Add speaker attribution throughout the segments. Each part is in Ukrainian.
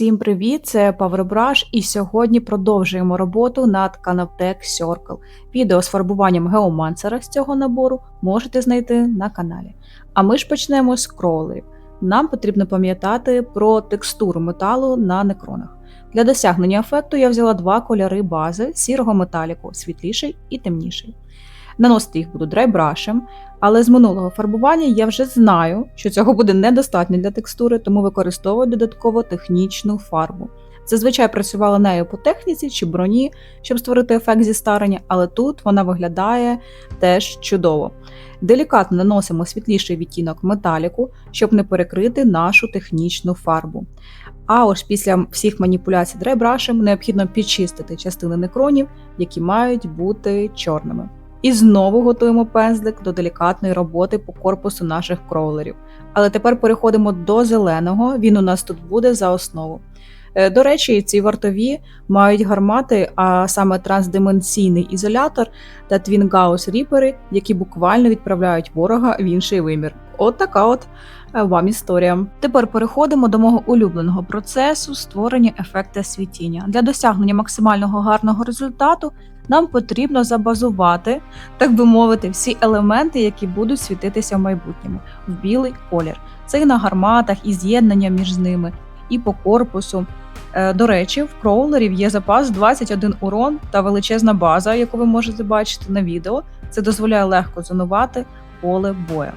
Speaker 1: Всім привіт! Це Powerbrush і сьогодні продовжуємо роботу над Canoptech Circle. Відео з фарбуванням геомансера з цього набору можете знайти на каналі. А ми ж почнемо з кроулерів. Нам потрібно пам'ятати про текстуру металу на некронах. Для досягнення ефекту я взяла два кольори бази сірого металіку, світліший і темніший. Наносити їх буду драйбрашем, але з минулого фарбування я вже знаю, що цього буде недостатньо для текстури, тому використовую додатково технічну фарбу. Зазвичай працювала нею по техніці чи броні, щоб створити ефект зі старення, але тут вона виглядає теж чудово. Делікатно наносимо світліший відтінок металіку, щоб не перекрити нашу технічну фарбу. А ось після всіх маніпуляцій драйбрашем необхідно підчистити частини некронів, які мають бути чорними. І знову готуємо пензлик до делікатної роботи по корпусу наших кроулерів. Але тепер переходимо до зеленого, він у нас тут буде за основу. Е, До речі, ці вартові мають гармати, а саме трансдименційний ізолятор та твінгаус ріпери, які буквально відправляють ворога в інший вимір. От така от е, вам історія. Тепер переходимо до мого улюбленого процесу створення ефекта світіння. Для досягнення максимального гарного результату нам потрібно забазувати, так би мовити, всі елементи, які будуть світитися в майбутньому, в білий колір. Це і на гарматах, і з'єднання між ними, і по корпусу. Е, До речі, в кроулерів є запас 21 урон та величезна база, яку ви можете бачити на відео. Це дозволяє легко зонувати поле боя.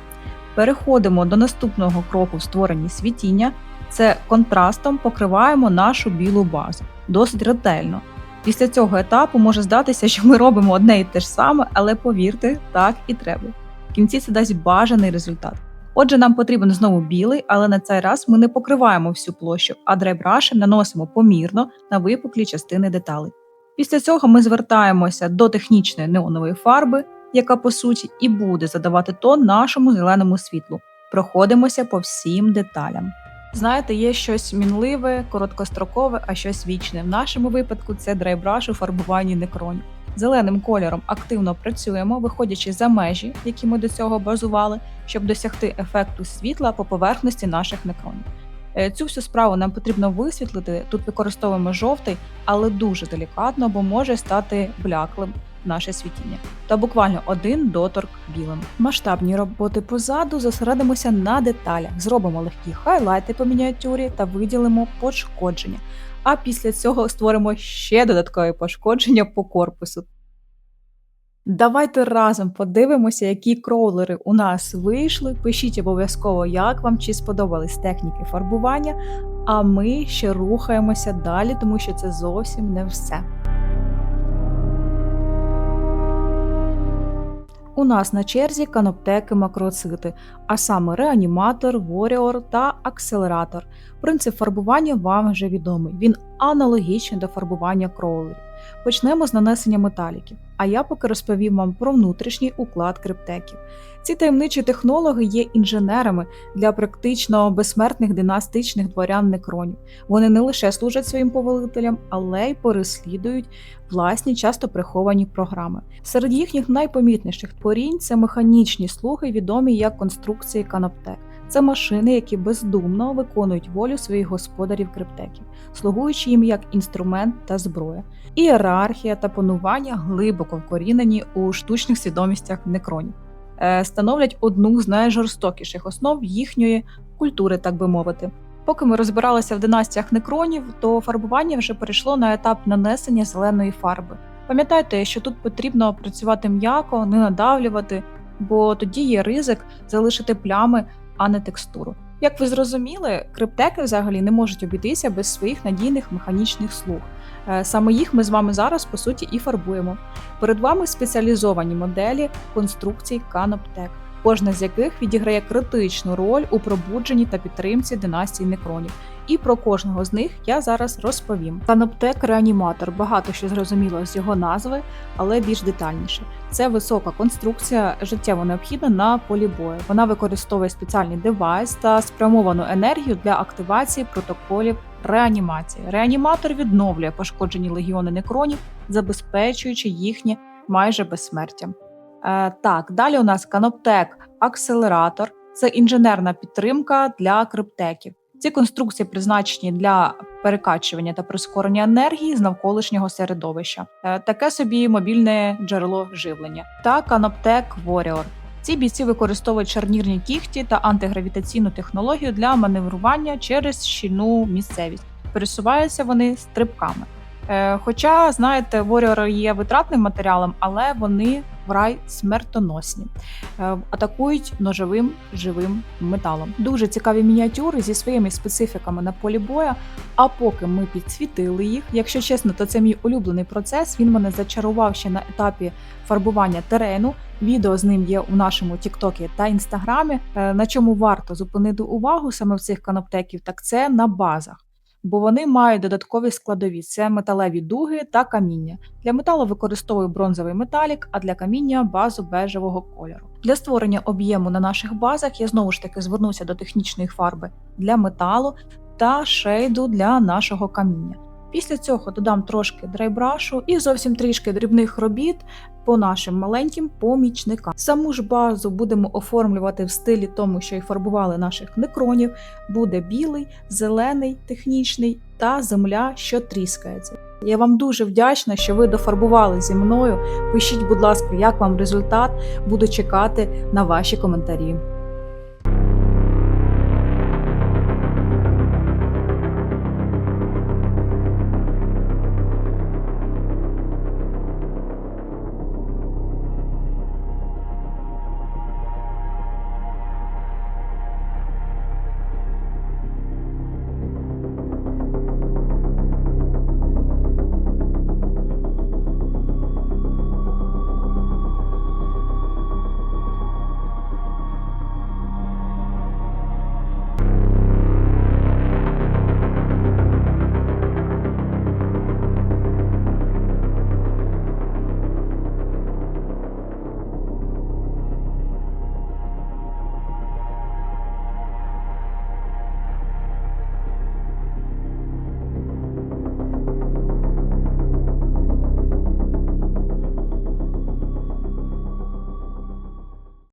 Speaker 1: Переходимо до наступного кроку в створенні світіння. Це контрастом покриваємо нашу білу базу досить ретельно. Після цього етапу може здатися, що ми робимо одне і те ж саме, але повірте, так і треба. В кінці це дасть бажаний результат. Отже, нам потрібен знову білий, але на цей раз ми не покриваємо всю площу, а драйбрашем наносимо помірно на випуклі частини деталей. Після цього ми звертаємося до технічної неонової фарби, яка по суті і буде задавати тон нашому зеленому світлу. Проходимося по всім деталям. Знаєте, є щось мінливе, короткострокове, а щось вічне. В нашому випадку це драйбраш у фарбуванні некронів. Зеленим кольором активно працюємо, виходячи за межі, які ми до цього базували, щоб досягти ефекту світла по поверхності наших некронів. Е, Цю всю справу нам потрібно висвітлити. Тут використовуємо жовтий, але дуже делікатно, бо може стати бляклим наше світіння. Та буквально один доторк білим. Масштабні роботи позаду зосередимося на деталях, зробимо легкі хайлайти по мініатюрі та виділимо пошкодження. А після цього створимо ще додаткові пошкодження по корпусу. Давайте разом подивимося, які кроулери у нас вийшли. Пишіть обов'язково, як вам чи сподобались техніки фарбування. А ми ще рухаємося далі, тому що це зовсім не все. У нас на черзі каноптеки макроцити, а саме реаніматор, воріор та акселератор. Принцип фарбування вам вже відомий. Він аналогічний до фарбування кроулерів. Почнемо з нанесення металіків, а я поки розповім вам про внутрішній уклад криптеків. Ці таємничі технологи є інженерами для практично безсмертних династичних дворян некронів. Вони не лише служать своїм повелителям, але й переслідують власні, часто приховані програми. Серед їхніх найпомітніших творінь це механічні слуги, відомі як конструкції каноптек. Це машини, які бездумно виконують волю своїх господарів криптеків, слугуючи їм як інструмент та зброя. Ієрархія та панування глибоко вкорінені у штучних свідомістях некронів, Е, становлять одну з найжорстокіших основ їхньої культури, так би мовити. Поки ми розбиралися в династіях некронів, то фарбування вже перейшло на етап нанесення зеленої фарби. Пам'ятайте, що тут потрібно працювати м'яко, не надавлювати, бо тоді є ризик залишити плями, а не текстуру. Як ви зрозуміли, криптеки взагалі не можуть обійтися без своїх надійних механічних слуг. Е, Саме їх ми з вами зараз по суті і фарбуємо. Перед вами спеціалізовані моделі конструкцій Canoptech, кожна з яких відіграє критичну роль у пробудженні та підтримці династії некронів. І про кожного з них я зараз розповім. Canoptech реаніматор багато що зрозуміло з його назви, але більш детальніше. Це висока конструкція, життєво необхідна на полі бою. Вона використовує спеціальний девайс та спрямовану енергію для активації протоколів реанімації. Реаніматор відновлює пошкоджені легіони некронів, забезпечуючи їхнє майже безсмертя. Е, так, далі у нас каноптек акселератор це інженерна підтримка для криптеків. Ці конструкції призначені для перекачування та прискорення енергії з навколишнього середовища, Е, таке собі мобільне джерело живлення та Canoptec Warrior. Ці бійці використовують шарнірні кіхті та антигравітаційну технологію для маневрування через щільну місцевість. Пересуваються вони стрибками. Е, Хоча, знаєте, Warrior є витратним матеріалом, але вони врай смертоносні, Е, атакують ножовим живим металом. Дуже цікаві мініатюри зі своїми специфіками на полі боя. А поки ми підсвітили їх, якщо чесно, то це мій улюблений процес. Він мене зачарував ще на етапі фарбування терену. Відео з ним є у нашому Тіктокі та Інстаграмі. Е, На чому варто зупинити увагу саме в цих каноптеків, так це на базах. Бо вони мають додаткові складові: це металеві дуги та каміння. Для металу використовую бронзовий металік, а для каміння базу бежевого кольору. Для створення об'єму на наших базах я знову ж таки звернуся до технічної фарби для металу та шейду для нашого каміння. Після цього додам трошки драйбрашу і зовсім трішки дрібних робіт по нашим маленьким помічникам. Саму ж базу будемо оформлювати в стилі тому, що й фарбували наших некронів. Буде білий, зелений, технічний та земля, що тріскається. Я вам дуже вдячна, що ви дофарбували зі мною. Пишіть, будь ласка, як вам результат. Буду чекати на ваші коментарі.